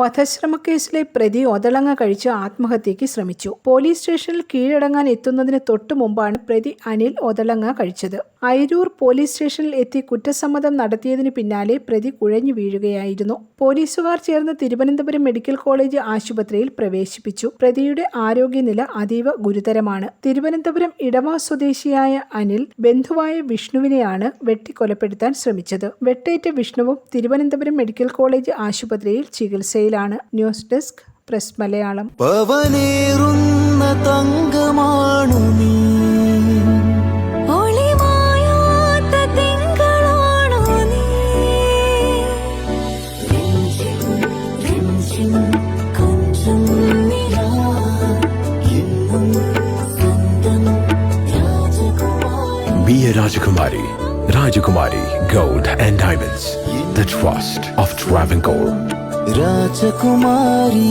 വധശ്രമക്കേസിലെ പ്രതി ഒതളങ്ങ കഴിച്ച് ആത്മഹത്യയ്ക്ക് ശ്രമിച്ചു. പോലീസ് സ്റ്റേഷനിൽ കീഴടങ്ങാൻ എത്തുന്നതിന് തൊട്ടു മുമ്പാണ് പ്രതി അനിൽ ഒതളങ്ങ കഴിച്ചത്. അയിരൂർ പോലീസ് സ്റ്റേഷനിൽ എത്തി കുറ്റസമ്മതം നടത്തിയതിന് പിന്നാലെ പ്രതി കുഴഞ്ഞു വീഴുകയായിരുന്നു. പോലീസുകാർ ചേർന്ന് തിരുവനന്തപുരം മെഡിക്കൽ കോളേജ് ആശുപത്രിയിൽ പ്രവേശിപ്പിച്ചു. പ്രതിയുടെ ആരോഗ്യനില അതീവ ഗുരുതരമാണ്. തിരുവനന്തപുരം ഇടവ സ്വദേശിയായ അനിൽ ബന്ധുവായ വിഷ്ണുവിനെയാണ് വെട്ടിക്കൊലപ്പെടുത്താൻ ശ്രമിച്ചത്. വെട്ടേറ്റ വിഷ്ണുവും തിരുവനന്തപുരം മെഡിക്കൽ കോളേജ് ആശുപത്രിയിൽ ചികിത്സയിലാണ് ന്യൂസ് ഡെസ്ക് പ്രസ് മലയാളം പവനേറുന്ന തങ്കമാണു നീ Be a Rajakumari. Rajakumari Gold and Diamonds. The trust of Travancore. Rajkumari